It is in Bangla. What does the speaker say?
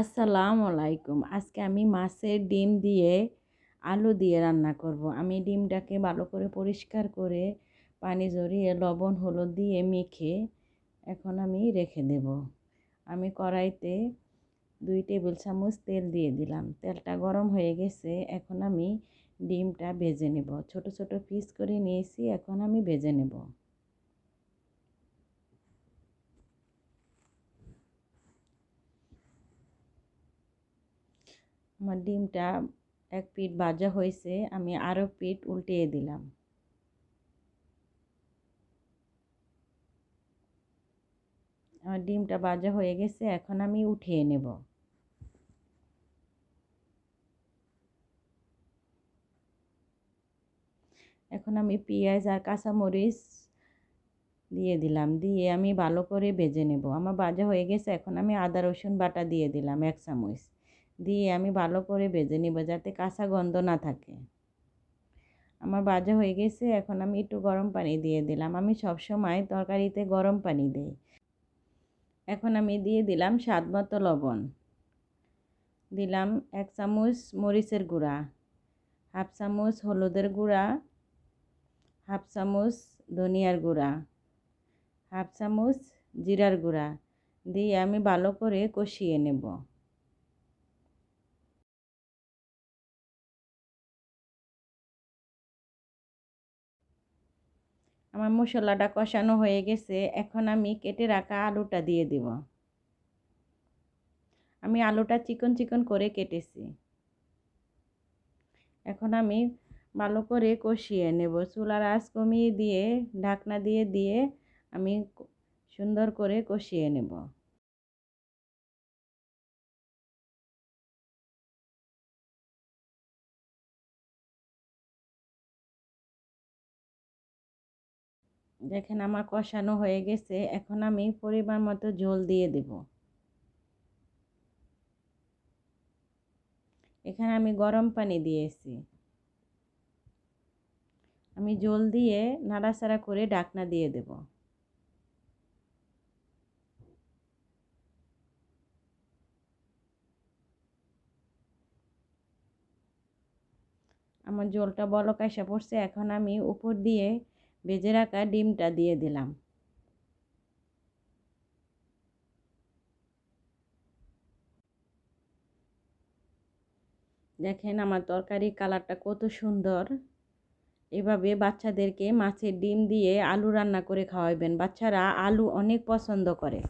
আসসালামু আলাইকুম। আজকে আমি মাছের ডিম দিয়ে আলু দিয়ে রান্না করব। আমি ডিমটাকে ভালো করে পরিষ্কার করে পানি জড়িয়ে লবণ, হলুদ দিয়ে মেখে এখন আমি রেখে দেব। আমি কড়াইতে দুই টেবিল চামচ তেল দিয়ে দিলাম। তেলটা গরম হয়ে গেছে, এখন আমি ডিমটা ভেজে নেব। ছোট ছোট পিস করে নিয়েছি, এখন আমি ভেজে নেব। আমার ডিমটা এক পিঠ ভাজা হয়েছে, আমি আরও পিঠ উল্টিয়ে দিলাম। আমার ডিমটা ভাজা হয়ে গেছে, এখন আমি উঠিয়ে নেব। এখন আমি পেঁয়াজ আর কাঁচামরিচ দিয়ে দিলাম, দিয়ে আমি ভালো করে ভেজে নেব। আমার ভাজা হয়ে গেছে, এখন আমি আদা রসুন বাটা দিয়ে দিলাম, এক চামচ। দিয়ে আমি ভালো করে ভেজে নিব যাতে কাঁচা গন্ধ না থাকে। আমার ভাজা হয়ে গেছে, এখন আমি একটু গরম পানি দিয়ে দিলাম। আমি সব সময় তরকারিতে গরম পানি দিই। এখন আমি দিয়ে দিলাম স্বাদ মতো লবণ। দিলাম এক চামচ মরিচের গুঁড়া, হাফ চামচ হলুদের গুঁড়া, হাফ চামচ ধনিয়ার গুঁড়া, হাফ চামচ জিরার গুঁড়া দিয়ে আমি ভালো করে কষিয়ে নেব। আমার মশলাটা কষানো হয়ে গেছে, এখন আমি কেটে রাখা আলুটা দিয়ে দিব। আমি আলুটা চিকন চিকন করে কেটেছি। এখন আমি ভালো করে কষিয়ে নেব। চুলার আঁচ কমিয়ে দিয়ে, ঢাকনা দিয়ে দিয়ে আমি সুন্দর করে কষিয়ে নেব। দেখেন আমার কষানো হয়ে গেছে, এখন আমি পরিমাণ মতো ঝোল দিয়ে দেব। এখানে আমি গরম পানি দিয়েছি। আমি জল দিয়ে নাড়াচাড়া করে ডাকনা দিয়ে দেব। আমার জলটা বলক আসা পড়ছে, এখন আমি উপর দিয়ে ভেজে রাখা ডিমটা দিয়ে দিলাম। দেখেন আমার তরকারি কালারটা কত সুন্দর। এভাবে বাচ্চাদেরকে মাছের ডিম দিয়ে আলু রান্না করে খাওয়াবেন বাচ্চারা আলু অনেক পছন্দ করে।